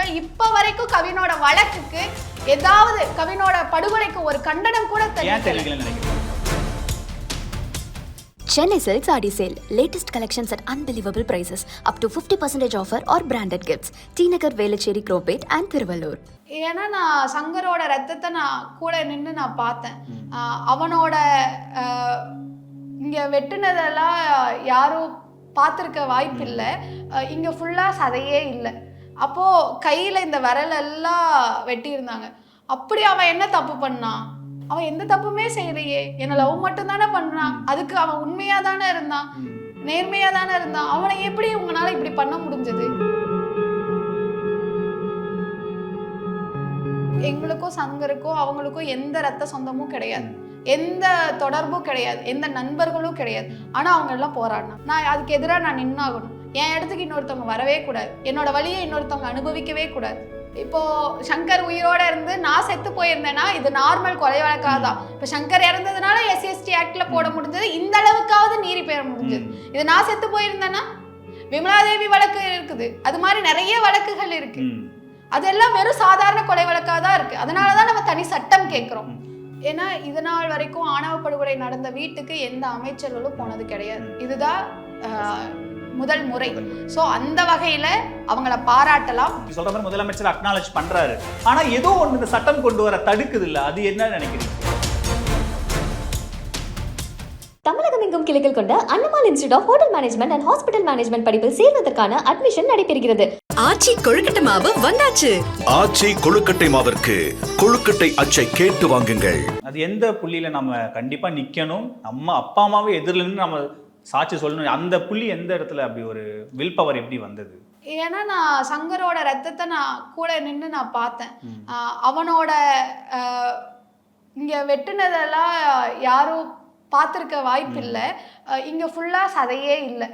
நண்பர்கள் இப்ப வரைக்கும் கவினோட வழக்குக்கு ஏதாவது கவினோட படுகொலைக்கு ஒரு கண்டனம் கூட தெரிவிக்கல Chennai Silks Adi Sale. Latest collections at unbelievable prices. Up to 50% offer or branded gifts. T Nagar, Velachery, Cropate and Thiruvallur. ஏன்னா நான் சங்கரோட ரத்தத்தை நான் கூட நின்று நான் பார்த்தேன் அவனோட இங்க வெட்டுனதெல்லாம் யாரும் பார்த்துருக்க வாய்ப்பு இல்லை இங்க ஃபுல்லா சதையே இல்லை அப்போ கையில இந்த விரல் எல்லாம் வெட்டியிருந்தாங்க. அப்படி அவன் என்ன தப்பு பண்ணான் அவன் எந்த தப்புமே செய்யலையே. என்ன லவ் மட்டும் தானே பண்ணான் அதுக்கு அவன் உண்மையா தானே இருந்தான். நேர்மையா தானே இருந்தான். அவனை எப்படி உங்களால இப்படி பண்ண முடிஞ்சது? எங்களுக்கும் சங்கருக்கும் அவங்களுக்கும் எந்த ரத்த சொந்தமும் கிடையாது. எந்த தொடர்பும் கிடையாது. எந்த நண்பர்களும் கிடையாது. ஆனா அவங்க எல்லாம் போராடினாங்க. நான் அதுக்கு எதிராக நான் நின்னாகணும். என் இடத்துக்கு இன்னொருத்தவங்க வரவே கூடாது. என்னோட வழியை இன்னொருத்தவங்க அனுபவிக்கவே கூடாது. இப்போ சங்கர் உயிரோட இருந்து நான் செத்து போயிருந்தேன்னா இது நார்மல் கொலை வழக்காக தான் இப்போ சங்கர் இறந்ததுனால எஸ்சிஎஸ்டி ஆக்ட்ல போட முடிஞ்சது. இந்த அளவுக்காவது நீரி பெற முடிஞ்சது. இது நான் செத்து போயிருந்தேன்னா விமலாதேவி வழக்கு இருக்குது. அது மாதிரி நிறைய வழக்குகள் இருக்கு. அதெல்லாம் வெறும் சாதாரண கொலை வழக்காக தான் இருக்கு. அதனால தான் நம்ம தனி சட்டம் கேட்குறோம். ஏன்னா இது நாள் வரைக்கும் ஆணவ படுகொலை நடந்த வீட்டுக்கு எந்த அமைச்சர்களும் போனது கிடையாது. இதுதான் முதல் முறை. ஸோ அந்த வகையில அவங்கள பாராட்டலாம். சொல்ற மாதிரி முதலமைச்சர் அக்னாலேஜ் பண்றாரு. ஆனா ஏதோ ஒண்ணு இந்த சட்டம் கொண்டு வர தடுக்குது இல்ல அது என்ன நினைக்கிறீங்க? தமிழகம் எங்கும் கிளைகள் கொண்ட Annamal institute of hotel management and hospital management படிப்பில் சேர்வதற்கான அட்மிஷன் நடைபெறுகிறது. ஆச்சி கொழுக்கட்டை மாவு வந்தாச்சு. ஆச்சி கொழுக்கட்டை மாவிற்கு கொழுக்கட்டை அச்சை கேட்டு வாங்குங்கள். அது எந்த புள்ளியில நம்ம கண்டிப்பா நிக்கணும்? நம்ம அப்பா அம்மாவே எதிரில் நின்னு நம்ம சாட்சி சொல்லணும். அந்த புள்ளி எந்த இடத்துல அப்படி ஒரு வில் பவர் எப்படி வந்தது? ஏன்னா நான் சங்கரோட ரத்தத்தை நான் கூட நின்று நான் பார்த்தேன். அவனோட இங்க வெட்டுனதெல்லாம் யாரும் பார்த்துருக்க வாய்ப்பு இல்லை. இங்க ஃபுல்லா சதையே இல்லை.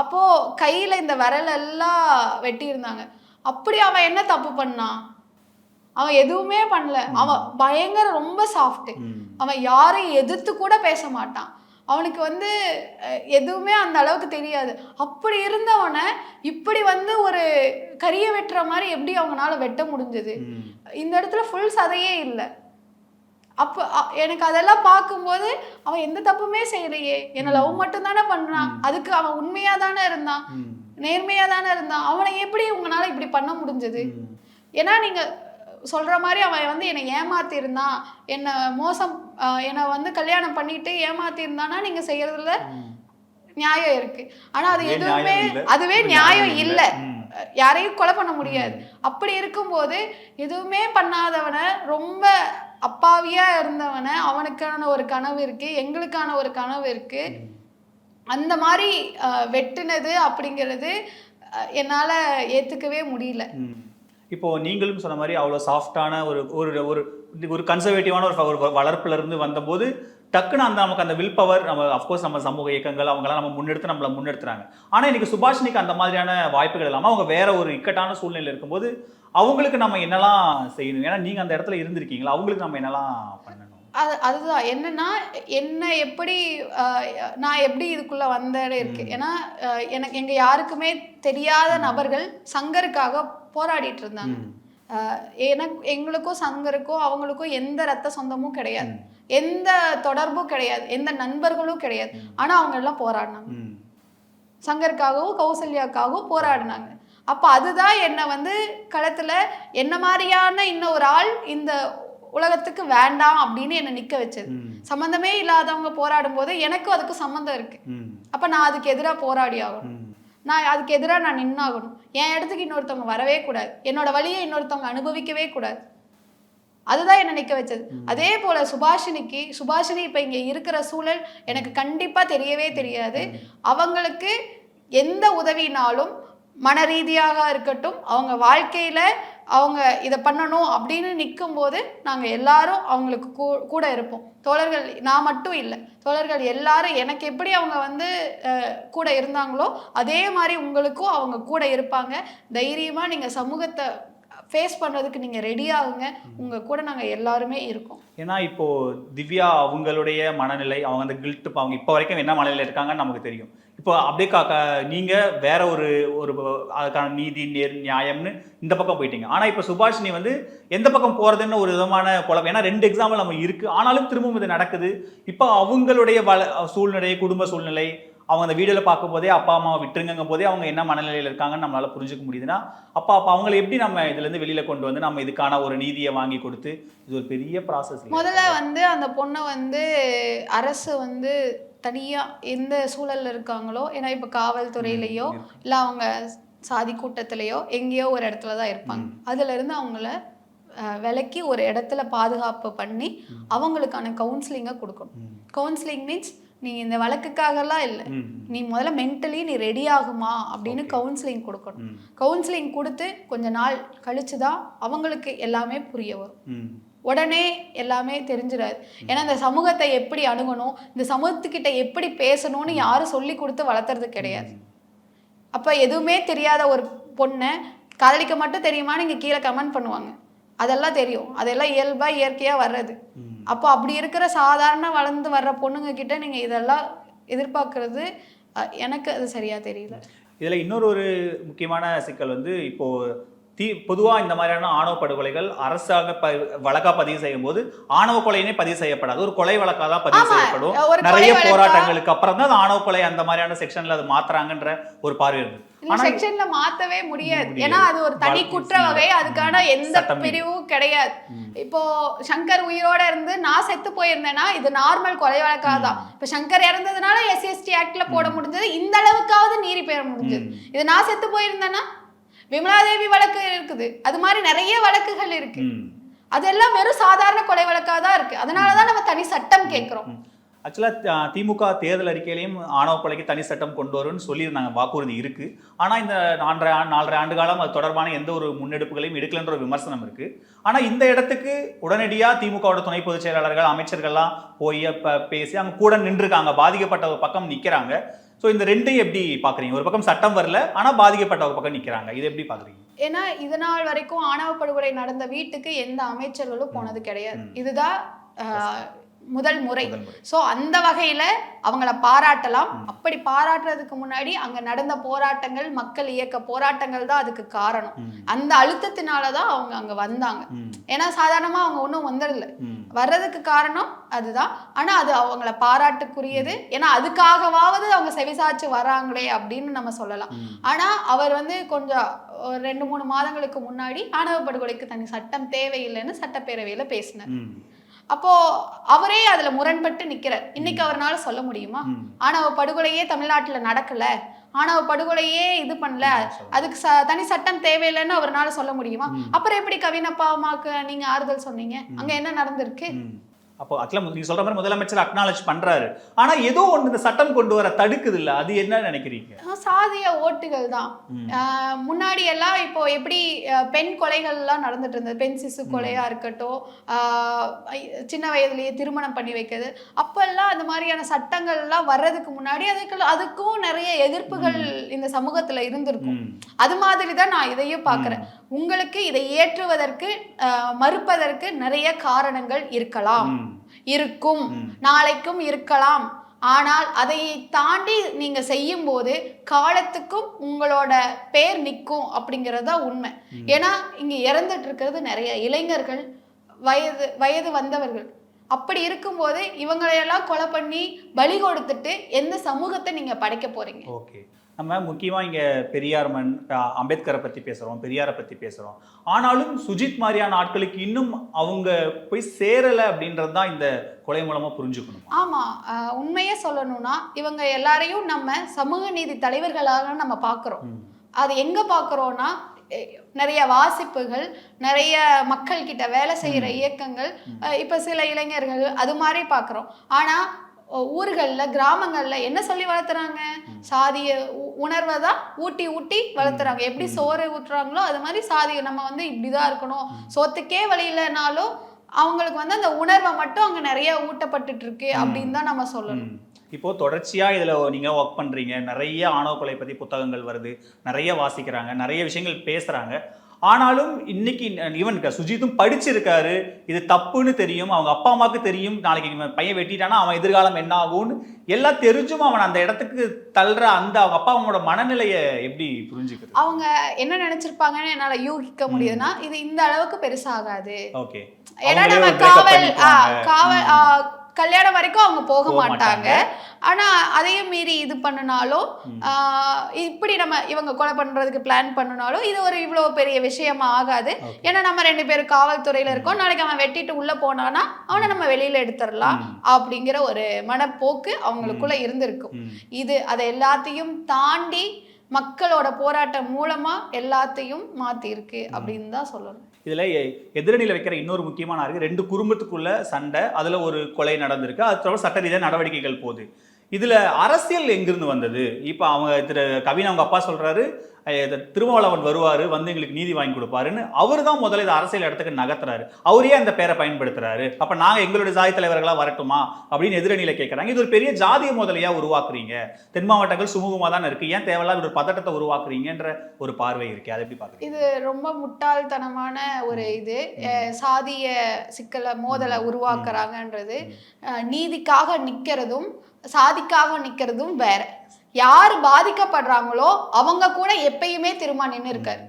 அப்போ கையில இந்த விரல் எல்லாம் வெட்டியிருந்தாங்க. அப்படி அவன் என்ன தப்பு பண்ணான்? அவன் எதுவுமே பண்ணல. அவன் பயங்கர ரொம்ப சாஃப்ட் அவன் யாரையும் எதிர்த்து கூட பேச மாட்டான். அவனுக்கு வந்து எதுவுமே அந்த அளவுக்கு தெரியாது. அப்படி இருந்தவனை இப்படி வந்து ஒரு கரிய வெட்டுற மாதிரி எப்படி அவங்களால வெட்ட முடிஞ்சது? இந்த இடத்துல ஃபுல் சதையே இல்லை. அப்போ எனக்கு அதெல்லாம் பார்க்கும்போது அவன் எந்த தப்புமே செய்யலையே. என்ன லவ் மட்டும் தானே பண்ணான் அதுக்கு அவன் உண்மையா தானே இருந்தான். நேர்மையா தானே இருந்தான். அவனை எப்படி உங்களால இப்படி பண்ண முடிஞ்சது? ஏன்னா நீங்க சொல்ற மாதிரி அவன் வந்து என்னை ஏமாத்தி இருந்தான் என்னை மோசம் என்னை வந்து கல்யாணம் பண்ணிட்டு ஏமாத்தி இருந்தானா நீங்க செய்யறதுல நியாயம் இருக்கு. ஆனா அது எதுவுமே. அதுவே நியாயம் இல்ல. யாரையும் கொலை பண்ண முடியாது. அப்படி இருக்கும்போது எதுவுமே பண்ணாதவனை ரொம்ப அப்பாவியா இருந்தவனை அவனுக்கான ஒரு கனவு இருக்கு எங்களுக்கான ஒரு கனவு இருக்கு. அந்த மாதிரி வெட்டுனது அப்படிங்கிறது என்னால ஏத்துக்கவே முடியல. ம். இப்போ நீங்களும் சொன்ன மாதிரி அவ்வளோ சாஃப்டான ஒரு ஒரு ஒரு ஒரு கன்சர்வேட்டிவான ஒரு ஒரு வளர்ப்புல இருந்து வந்தபோது டக்குன்னு அந்த நமக்கு அந்த வில் பவர் நம்ம அஃப்கோர்ஸ் நம்ம சமூக இயக்கங்கள் அவங்கெல்லாம் நம்ம முன்னெடுத்து நம்மளை முன்னெடுத்துறாங்க. ஆனால் இன்னைக்கு சுபாஷினிக்கு அந்த மாதிரியான வாய்ப்புகள் இல்லாமல் அவங்க வேற ஒரு இக்கட்டான சூழ்நிலை இருக்கும்போது அவங்களுக்கு நம்ம என்னெல்லாம் செய்யணும்? ஏன்னா நீங்கள் அந்த இடத்துல இருந்திருக்கீங்களா? அவங்களுக்கு நம்ம என்னெல்லாம் பண்ணணும்? அது அதுதான். என்னன்னா என்ன எப்படி நான் எப்படி இதுக்குள்ள வந்தேன்னு இருக்கு. ஏன்னா எனக்கு எங்க யாருக்குமே தெரியாத நபர்கள் சங்கருக்காக போராடிட்டு இருந்தாங்க எனக்கு எங்களுக்கும் சங்கருக்கும் அவங்களுக்கும் எந்த ரத்த சொந்தமும் கிடையாது. எந்த தொடர்பும் கிடையாது. எந்த நண்பர்களும் கிடையாது. ஆனா அவங்க எல்லாம் போராடினாங்க. சங்கருக்காகவும் கௌசல்யாக்காகவும் போராடினாங்க. அப்போ அதுதான் என்னை வந்து களத்துல என்ன மாதிரியான இன்னும் ஒரு ஆள் இந்த உலகத்துக்கு வேண்டாம் அப்படின்னு என்னை நிக்க வச்சது. சம்மந்தமே இல்லாதவங்க போராடும் போது எனக்கும் அதுக்கு சம்மந்தம் இருக்கு. அப்ப நான் அதுக்கு எதிராக போராடி ஆகணும். நான் அதுக்கு எதிராக நான் நின்னாகணும். என் இடத்துக்கு இன்னொருத்தவங்க வரவே கூடாது. என்னோட வழியை இன்னொருத்தவங்க அனுபவிக்கவே கூடாது. அதுதான் என்ன நிக்க வச்சது. அதே போல சுபாஷினிக்கு சுபாஷினி இப்ப இங்க இருக்கிற சூழல் எனக்கு கண்டிப்பா தெரியவே தெரியாது. அவங்களுக்கு எந்த உதவினாலும் மன ரீதியாக இருக்கட்டும் அவங்க வாழ்க்கையில அவங்க இதை பண்ணணும் அப்படின்னு நிற்கும் போது எல்லாரும் அவங்களுக்கு கூ- கூட இருப்போம். தோழர்கள் நான் மட்டும் இல்லை. தோழர்கள் எல்லாரும் எனக்கு எப்படி அவங்க வந்து கூட இருந்தாங்களோ அதே மாதிரி உங்களுக்கும் அவங்க கூட இருப்பாங்க. தைரியமாக நீங்கள் சமூகத்தை ஃபேஸ் பண்ணுறதுக்கு நீங்கள் ரெடி ஆகுங்க உங்கள் கூட நாங்கள் எல்லாருமே இருக்கோம். ஏன்னா இப்போது திவ்யா அவங்களுடைய மனநிலை அவங்க அந்த கில்ட் அவங்க இப்போ வரைக்கும் என்ன மனநிலை இருக்காங்கன்னு நமக்கு தெரியும். இப்போ அப்படியே காக்கா நீங்கள் வேற ஒரு ஒரு அதுக்கான நீதி நேர் நியாயம்னு இந்த பக்கம் போயிட்டீங்க. ஆனால் இப்போ சுபாஷினி வந்து எந்த பக்கம் போகிறதுன்னு ஒரு விதமான குழப்பம். ஏன்னா ரெண்டு எக்ஸாம்பிள் நம்ம இருக்குது ஆனாலும் திரும்பவும் இது நடக்குது. இப்போ அவங்களுடைய வள சூழ்நிலை குடும்ப சூழ்நிலை அவங்க அந்த வீடியோவில் பார்க்கும்போதே அப்பா அம்மாவை விட்டுருங்கும் போதே அவங்க என்ன மனநிலையில் இருக்காங்கன்னு நம்மளால புரிஞ்சுக்க முடியுதுன்னா அப்பா அப்போ அவங்களை எப்படி நம்ம இதுலேருந்து வெளியில கொண்டு வந்து நம்ம இதுக்கான ஒரு நீதியை வாங்கி கொடுத்து இது ஒரு பெரிய ப்ராசஸ் முதல்ல வந்து அந்த பொண்ணை வந்து அரசு வந்து தனியாக எந்த சூழல்ல இருக்காங்களோ ஏன்னா இப்போ காவல்துறையிலையோ இல்லை அவங்க சாதி கூட்டத்திலேயோ எங்கேயோ ஒரு இடத்துல தான் இருப்பாங்க. அதுல இருந்து அவங்கள விலக்கி ஒரு இடத்துல பாதுகாப்பு பண்ணி அவங்களுக்கான கவுன்சிலிங்கை கொடுக்கணும். கவுன்சிலிங் மீன்ஸ் நீ இந்த வழக்குக்காகலாம் இல்லை. நீ முதல்ல மென்டலி நீ ரெடி ஆகுமா அப்படின்னு கவுன்சிலிங் கொடுக்கணும். கவுன்சிலிங் கொடுத்து கொஞ்ச நாள் கழிச்சு தான் அவங்களுக்கு எல்லாமே புரிய வரும். உடனே எல்லாமே தெரிஞ்சிடாது. ஏன்னா இந்த சமூகத்தை எப்படி அணுகணும் இந்த சமூகத்துக்கிட்ட எப்படி பேசணும்னு யாரும் சொல்லி கொடுத்து வளர்த்துறது கிடையாது. அப்போ எதுவுமே தெரியாத ஒரு பொண்ணை காதலிக்க மட்டும் தெரியுமா நீங்கள் கீழே கமெண்ட் பண்ணுவாங்க. அதெல்லாம் தெரியும். அதெல்லாம் இயல்பாக இயற்கையாக வர்றது. அப்போ அப்படி இருக்கிற சாதாரண வளர்ந்து வர்ற பொண்ணுங்க கிட்ட நீங்கள் இதெல்லாம் எதிர்பார்க்கறது எனக்கு அது சரியாக தெரியல. இதுல இன்னொரு ஒரு முக்கியமான சிக்கல் வந்து இப்போ தீ பொதுவா இந்த மாதிரியான ஆணவ படுகொலைகள் அரசாங்க ப வழக்கா பதிவு செய்யும் போது ஆணவ கொலைனே பதிவு செய்யப்படாது. ஒரு கொலை வழக்கா தான் பதிவு செய்யப்படும். நிறைய போராட்டங்களுக்கு அப்புறம் தான் அது ஆணவ கொலை அந்த மாதிரியான செக்ஷன்ல அது மாத்துறாங்கன்ற ஒரு பார்வை இருக்கு. இந்த ஆனா செக்ஷன்ல மாத்தவே முடியாது. ஏன்னா அது ஒரு தனி குற்ற. வகை அதுக்கான எந்த. பிரிவும் கிடையாது. இப்போ சங்கர் உயிரோட இருந்து நான் செத்து போயிருந்தேன்னா இது நார்மல் கொலை வழக்காதான். இப்ப சங்கர் இறந்ததுனால எஸ்சிஎஸ்டி ஆக்ட்ல போட முடிஞ்சது. இந்த அளவுக்காவது நீரி பெற முடிஞ்சது. இது நான் செத்து போயிருந்தேன்னா விமலாதேவி வழக்கு இருக்குது. அது மாதிரி நிறைய வழக்குகள் இருக்கு. அதெல்லாம் வெறும் சாதாரண கொலை வழக்கா தான் இருக்கு. அதனாலதான் நம்ம தனி சட்டம் கேட்கிறோம். ஆக்சுவலாக திமுக தேர்தல் அறிக்கையிலையும் ஆணவ கொலைக்கு தனி சட்டம் கொண்டு வரும்னு சொல்லியிருந்தாங்க. வாக்குறுதி இருக்கு. ஆனா இந்த ஆண்டு நாலரை ஆண்டு காலம் அது தொடர்பான எந்த ஒரு முன்னெடுப்புகளையும் எடுக்கலன்ற ஒரு விமர்சனம் இருக்கு. ஆனா இந்த இடத்துக்கு உடனடியா திமுகவோட துணை பொதுச் செயலாளர்கள் அமைச்சர்கள்லாம் போய் பேசி அங்க கூட நின்றுருக்காங்க. பாதிக்கப்பட்ட ஒரு பக்கம் நிக்கிறாங்க. ஸோ இந்த ரெண்டையும் எப்படி பாக்குறீங்க? ஒரு பக்கம் சட்டம் வரல ஆனா பாதிக்கப்பட்ட ஒரு பக்கம் நிக்கிறாங்க. இது எப்படி பாக்குறீங்க? ஏன்னா இது நாள் வரைக்கும் ஆணவ படுகொலை நடந்த வீட்டுக்கு எந்த அமைச்சர்களும் போனது கிடையாது. இதுதான் முதல் முறை. ஸோ அந்த வகையில அவங்கள பாராட்டலாம். அப்படி பாராட்டுறதுக்கு முன்னாடி அங்க நடந்த போராட்டங்கள் மக்கள் இயக்க போராட்டங்கள் தான் அதுக்கு காரணம். அந்த அழுத்தத்தினால தான் அவங்க அங்க வந்தாங்க. ஏன்னா சாதாரணமா அவங்க ஒன்றும் வந்துடல. வர்றதுக்கு காரணம் அதுதான். ஆனா அது அவங்கள பாராட்டுக்குரியது. ஏன்னா அதுக்காகவாவது அவங்க செவிசாச்சு வராங்களே அப்படின்னு நம்ம சொல்லலாம். ஆனா அவர் வந்து கொஞ்சம் ஒரு ரெண்டு மூணு மாதங்களுக்கு முன்னாடி ஆணவ படுகொலைக்கு தனி சட்டம் தேவையில்லைன்னு சட்டப்பேரவையில பேசினார். அப்போ அவரே அதுல முரண்பட்டு நிக்கிறார். இன்னைக்கு அவர்னால சொல்ல முடியுமா? ம். ஆணவ படுகொலையே தமிழ்நாட்டுல நடக்கல. ஆணவ படுகொலையே இது பண்ணல. அதுக்கு ச- தனி சட்டம் தேவையில்லைன்னு அவர்னால சொல்ல முடியுமா? அப்புறம் எப்படி கவினப்பா அம்மாக்கு நீங்க ஆறுதல் சொன்னீங்க? அங்க என்ன நடந்திருக்கு. அப்போ அட்ல நீங்க சொல்ற மாதிரி முதலமைச்சர் அக்னாலேஜ் பண்றாரு. ஆனா ஏதோ ஒண்ணு இந்த சட்டம் கொண்டு வர தடுக்குது இல்ல அது என்ன நினைக்கிறீங்க? சாதிய ஓட்டுகள் தான். முன்னாடி எல்லாம் இப்போ எப்படி பெண் கொலைகள்லாம் நடந்துட்டு இருந்தது. பெண் சிசு கொலையா இருக்கட்டும் சின்ன வயதுலயே திருமணம் பண்ணி வைக்கிறது. அப்பெல்லாம் அந்த மாதிரியான சட்டங்கள்லாம் வர்றதுக்கு முன்னாடி அதுக்கு அதுக்கும் நிறைய எதிர்ப்புகள் இந்த சமூகத்துல இருந்திருக்கும். அது மாதிரி தான் நான் இதையும் பார்க்குறேன். உங்களுக்கு இதை ஏற்றுவதற்கு மறுப்பதற்கு நிறைய காரணங்கள் இருக்கலாம். இருக்கும். நாளைக்கும் இருக்கலாம். ஆனால் அதை தாண்டி நீங்க செய்யும் போது காலத்துக்கும் உங்களோட பேர் நிற்கும் அப்படிங்கிறது தான் உண்மை. ஏன்னா இங்க இறந்துட்டு இருக்கிறது நிறைய இளைஞர்கள் வயது வயது வந்தவர்கள். அப்படி இருக்கும்போது இவங்களையெல்லாம் கொலை பண்ணி பலி கொடுத்துட்டு எந்த சமூகத்தை நீங்க படைக்க போறீங்க? ஓகே. நம்ம முக்கியமாக இங்கே பெரியார் மண் அம்பேத்கரை பற்றி பேசுகிறோம் பெரியாரை பற்றி பேசுகிறோம் ஆனாலும் சுஜித் மாதிரியான ஆட்களுக்கு இன்னும் அவங்க போய் சேரலை அப்படின்றது தான் இந்த கொலை மூலமாக புரிஞ்சுக்கணும்? ஆமா. ஆஹ் உண்மையே சொல்லணும்னா இவங்க எல்லாரையும் நம்ம சமூக நீதி தலைவர்களாக நம்ம பார்க்குறோம். அது எங்க பார்க்குறோன்னா நிறைய வாசிப்புகள் நிறைய மக்கள் கிட்ட வேலை செய்யற இயக்கங்கள் இப்ப சில இளைஞர்கள் அது மாதிரி பார்க்குறோம். ஆனா அஹ் ஊர்கள்ல கிராமங்கள்ல என்ன சொல்லி வளர்த்துறாங்க? சாதிய உணர்வை தான் ஊட்டி ஊட்டி வளர்த்துறாங்க. எப்படி சோறு ஊட்டுறாங்களோ அது மாதிரி சாதிய நம்ம வந்து இப்படிதான் இருக்கணும். சோத்துக்கே வழி இல்லைனாலும் அவங்களுக்கு வந்து அந்த உணர்வை மட்டும் அங்க நிறைய ஊட்டப்பட்டுட்டு இருக்கு அப்படின்னு தான் நம்ம சொல்லணும். இப்போ தொடர்ச்சியாக இதில் நீங்கள் ஒர்க் பண்ணுறீங்க நிறைய ஆணவ கொலை பற்றி புத்தகங்கள் வருது. நிறைய வாசிக்கிறாங்க. நிறைய விஷயங்கள் பேசுகிறாங்க ஆனாலும் இன்னைக்கு ஈவன் சுஜித்தும் படிச்சிருக்காரு. இது தப்புன்னு தெரியும். அவங்க அப்பா அம்மாவுக்கு தெரியும். நாளைக்கு இவன் பையன் வெட்டிட்டானா அவன் எதிர்காலம் என்ன ஆகும்னு எல்லாம் தெரிஞ்சும் அவன் அந்த இடத்துக்கு தள்ளுற அந்த அவங்க அப்பா அம்மாவோட மனநிலையை எப்படி புரிஞ்சுக்கிறது? அவங்க என்ன நினைச்சிருப்பாங்கன்னு என்னால யூகிக்க முடியுதுன்னா இது இந்த அளவுக்கு பெருசாகாது. ஓகே. ஏன்னா நம்ம காவல். காவல் கல்யாணம் வரைக்கும் அவங்க போக மாட்டாங்க. ஆனா அதையும் மீறி இது பண்ணினாலும் இப்படி நம்ம இவங்க கொலை பண்றதுக்கு பிளான் பண்ணினாலும் இது ஒரு இவ்வளவு பெரிய விஷயமா ஆகாது. ஏன்னா நம்ம ரெண்டு பேரும் காவல்துறையில இருக்கோம் நாளைக்கு அவன் வெட்டிட்டு உள்ள போனானா அவனை நம்ம வெளியில எடுத்துடலாம். அப்படிங்கிற ஒரு மனப்போக்கு அவங்களுக்குள்ள இருந்திருக்கும். இது அதை எல்லாத்தையும் தாண்டி மக்களோட போராட்டம் மூலமா எல்லாத்தையும் மாத்திருக்கு அப்படின்னு தான் சொல்லணும். இதுல எதிரணியில வைக்கிற இன்னொரு முக்கியமான இருக்கு ரெண்டு குடும்பத்துக்குள்ள சண்டை அதுல ஒரு கொலை நடந்திருக்கு. அது தவிர சட்ட ரீதியாக நடவடிக்கைகள் போகுது. இதுல அரசியல் எங்கிருந்து வந்தது? இப்ப அவங்க திரு கவின் அவங்க அப்பா இது திருமாவளவன் வருவாரு வந்து எங்களுக்கு நீதி வாங்கி கொடுப்பாருன்னு அவர் தான் முதல்ல இது அரசியல் இடத்துக்கு நகர்த்துறாரு. அவரே அந்த பேரை பயன்படுத்துறாரு. அப்ப நாங்க எங்களுடைய ஜாதி தலைவர்களா வரட்டுமா? அப்படின்னு எதிரணியில கேட்கறாங்க இது ஒரு பெரிய ஜாதிய முதலையா உருவாக்குறீங்க. தென் மாவட்டங்கள் சுமூகமா தான் இருக்கு. ஏன் தேவையில்லாத ஒரு பதட்டத்தை உருவாக்குறீங்கன்ற ஒரு பார்வை இருக்கு. அதை எப்படி பாக்குறீங்க இது ரொம்ப முட்டாள்தனமான ஒரு இது. சாதிய சிக்கலை மோதலை உருவாக்குறாங்கன்றது. நீதிக்காக நிக்கிறதும் சாதிக்காக நிக்கிறதும் வேற. யார் பாதிக்கப்படுறாங்களோ அவங்க கூட எப்பயுமே திரும்ப நின்று இருக்காரு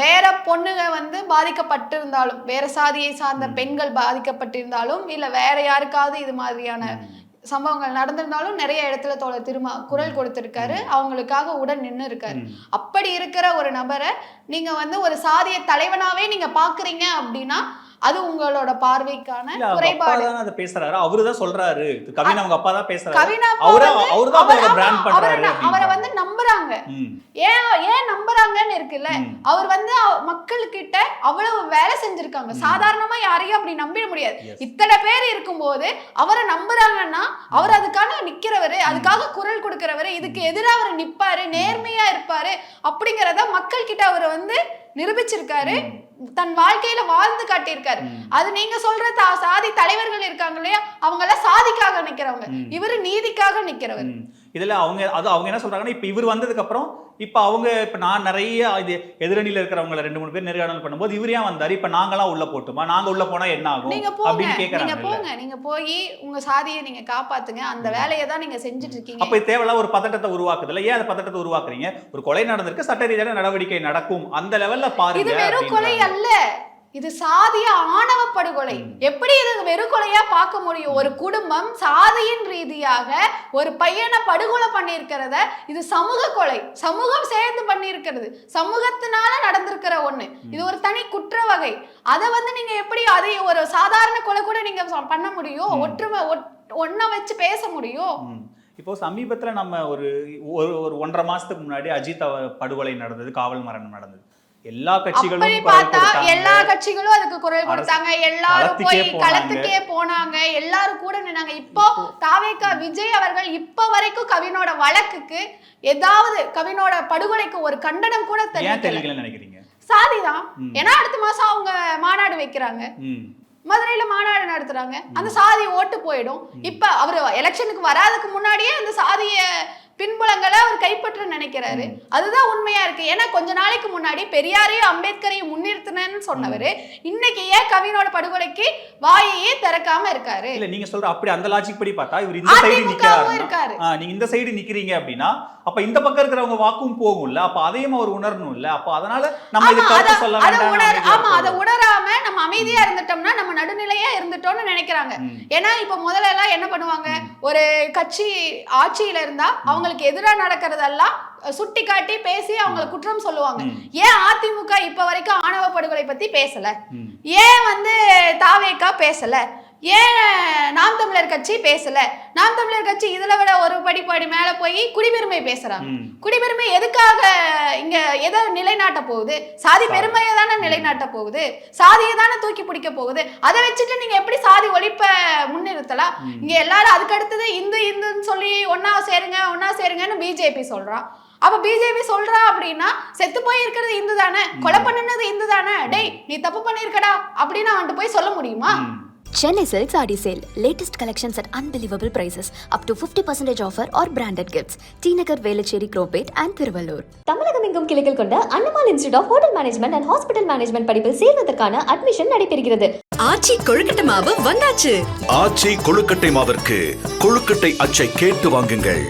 வேற பொண்ணுங்க வந்து பாதிக்கப்பட்டிருந்தாலும் வேற சாதியை சார்ந்த பெண்கள் பாதிக்கப்பட்டிருந்தாலும் இல்ல வேற யாருக்காவது இது மாதிரியான சம்பவங்கள் நடந்திருந்தாலும் நிறைய இடத்துல தோழ திரும்ப குரல் கொடுத்திருக்காரு. அவங்களுக்காக உடன் நின்று இருக்காரு. அப்படி இருக்கிற ஒரு நபரை நீங்க வந்து ஒரு சாதிய தலைவனாவே நீங்க பாக்குறீங்க அப்படின்னா அது உங்களோட பார்வைக்கான குறைபாடு. தானே அதை பேசுறாரு. அவரு தான் சொல்றாரு. கவின் அவங்க அப்பா தான் பேசுறாரு. கவினா அவரா தான் பிராண்ட் பண்றாரு அவரை வந்து நம்புறாங்க. ஏன் ஏன் நம்புறாங்கன்னு இருக்குல்ல. அவர் வந்து மக்கள்கிட்ட அவ்வளவு வேலை செஞ்சிருக்காங்க. சாதாரணமா யாரையும் அப்படி நம்பிட முடியாது. இத்தனை பேர் இருக்கும்போது அவரை நம்புறாங்கன்னா அவர் அதுக்காக நிக்கிறவரு அதுக்காக குரல் கொடுக்கிறவரு இதுக்கு எதிராக அவர் நிப்பாரு நேர்மையா இருப்பாரு அப்படிங்கறத மக்கள் கிட்ட அவர் வந்து நிரூபிச்சிருக்காரு தன் வாழ்க்கையில வாழ்ந்து காட்டியிருக்காரு. அது நீங்க சொல்ற தா- சாதி தலைவர்கள் இருக்காங்க இல்லையா அவங்க எல்லாம் சாதிக்காக நிக்கிறவங்க. இவரு நீதிக்காக நிக்கிறவர். இதுல அவங்க அது அவங்க என்ன சொல்றாங்கன்னா இப்ப இவர் வந்ததுக்கு அப்புறம் இப்ப அவங்க இப்ப நான் நிறைய இது எதிரணியில இருக்கிறவங்கள ரெண்டு மூணு பேர் நேர்காணல் பண்ணும்போது இவர் ஏன் வந்தாரு? இப்ப நாங்களாம் உள்ள போட்டுமா? நாங்க உள்ள போனா என்ன ஆகும்? அப்படின்னு நீங்க கேக்குறாங்க போங்க நீங்க போய் உங்க சாதியை நீங்க காப்பாத்துங்க. அந்த வேலையை தான் நீங்க செஞ்சுட்டு இருக்கீங்க அப்ப தேவையில்ல ஒரு பதட்டத்தை உருவாக்குதுல ஏன் அந்த பதட்டத்தை உருவாக்குறீங்க? ஒரு கொலை நடந்திருக்கு சட்ட ரீதியான நடவடிக்கை நடக்கும். அந்த லெவல்ல பாருங்க இது வெறும் கொலை. அல்ல. இது சாதிய ஆணவ படுகொலை. எப்படி இது வெறும் கொலையா பார்க்க முடியும்? ஒரு குடும்பம் சாதியின் ரீதியாக ஒரு பையனை படுகொலை பண்ணியிருக்கிறத இது சமூக கொலை. சமூகம் சேர்ந்து பண்ணியிருக்கிறது. சமூகத்தினால நடந்திருக்கிற ஒண்ணு. இது ஒரு தனி குற்ற வகை. அதை வந்து நீங்க எப்படி அதை ஒரு சாதாரண கொலை கூட நீங்க பண்ண முடியும்? ஒற்றுமை ஒன்ன வச்சு பேச முடியும். இப்போ சமீபத்துல நம்ம ஒரு ஒரு ஒன்றரை மாசத்துக்கு முன்னாடி அஜித் படுகொலை நடந்தது காவல் மரணம் நடந்தது. எல்லா கட்சிகளும் பார்த்தா. எல்லா கட்சிகளும் அதுக்கு குரல் கொடுத்தாங்க. எல்லாரும் போய். களத்துக்கே போனாங்க. எல்லாரும் கூட நின்னாங்க. இப்போ தாவேக்கா விஜய் அவர்கள் இப்போ வரைக்கும் கவினோட வழக்குக்கு ஏதாவது கவினோட படுகொலைக்கு ஒரு கண்டனம் கூட தெரியலன்னு நினைக்கிறீங்க? சாதிதான். ஏன்னா அடுத்த மாசம் அவங்க மாநாடு வைக்கிறாங்க. மதுரையில மாநாடு நடத்துறாங்க. அந்த சாதி ஓட்டு போயிடும். இப்ப அவர் எலெக்ஷனுக்கு வராதுக்கு முன்னாடியே அந்த சாதிய பின்புலங்களை அவர் கைப்பற்ற நினைக்கிறாரு. அதுதான் உண்மையா இருக்கு. ஏன்னா கொஞ்ச நாளைக்கு முன்னாடி பெரியாரையும் அம்பேத்கரையும் முன்னிறுத்தினேன்னு சொன்னவரு. இன்னைக்கு ஏன் கவினோட படுகொலைக்கு வாயையே திறக்காம இருக்காரு? இல்ல நீங்க சொல்ற அப்படி அந்த லாஜிக் படி பார்த்தா இவர் இந்த சைடு. நிக்கிறாரு நீங்க இந்த சைடு நிக்கிறீங்க அப்படின்னா அப்ப இந்த பக்கம் இருக்கிறவங்க வாக்கும் போகும்ல. அப்ப அதையும் அவர் உணரணும்ல. அப்ப அதனால நம்ம இது கருத்து சொல்ல வேண்டாம் உணர் ஆமா அதை உணராம நம்ம அமைதியா இருந்துட்டோம்னா நம்ம நடுநிலையா இருந்துட்டோம்னு நினைக்கிறாங்க. ஏன்னா இப்ப முதல்ல எல்லாம் என்ன பண்ணுவாங்க? ஒரு கட்சி ஆட்சியில இருந்தா அவங்களுக்கு எதிரா நடக்கிறதெல்லாம் சுட்டி காட்டி பேசி அவங்கள குற்றம் சொல்லுவாங்க. ஏன் அதிமுக இப்ப வரைக்கும் ஆணவ படுகொலை பத்தி பேசல. ஏன் வந்து தாவேக்கா பேசல ஏன் நாம் தமிழர் கட்சி பேசல? நாம் தமிழர் கட்சி இதுல விட ஒரு படிப்படி மேல போய் குடிபெருமை பேசுறாங்க. குடிபெருமை எதுக்காக இங்க எதை நிலைநாட்ட போகுது? சாதி பெருமையை தானே நிலைநாட்ட போகுது? சாதியை தானே தூக்கி பிடிக்க போகுது? அதை வச்சுட்டு நீங்க எப்படி சாதி ஒழிப்ப முன்னிறுத்தலாம்? இங்க எல்லாரும் அதுக்கு அடுத்தது இந்து இந்துன்னு சொல்லி ஒன்னா சேருங்க ஒன்னா சேருங்கன்னு பிஜேபி சொல்றான். அப்ப பிஜேபி சொல்றா அப்படின்னா செத்து போய் இருக்கிறது இந்து தானே கொலை பண்ணுனது இந்து தானே டேய் நீ தப்பு பண்ணிருக்கடா அப்படின்னு அவன்கிட்ட போய் சொல்ல முடியுமா? Chennai Silks Adi Sale. Latest collections at unbelievable prices. Up to 50% offer or branded gifts. T Nagar, Velachery, Cropate and Thiruvallur. தமிழகம் எங்கும் கிளைகள் கொண்ட Annamal institute of hotel management and hospital management படிப்பில் சேர்வதற்கான அட்மிஷன் நடைபெறுகிறது ஆச்சி கொழுக்கட்டை மாவு வந்தாச்சு ஆச்சி கொழுக்கட்டை மாவிற்கு கொழுக்கட்டை அச்சை கேட்டு வாங்குங்கள்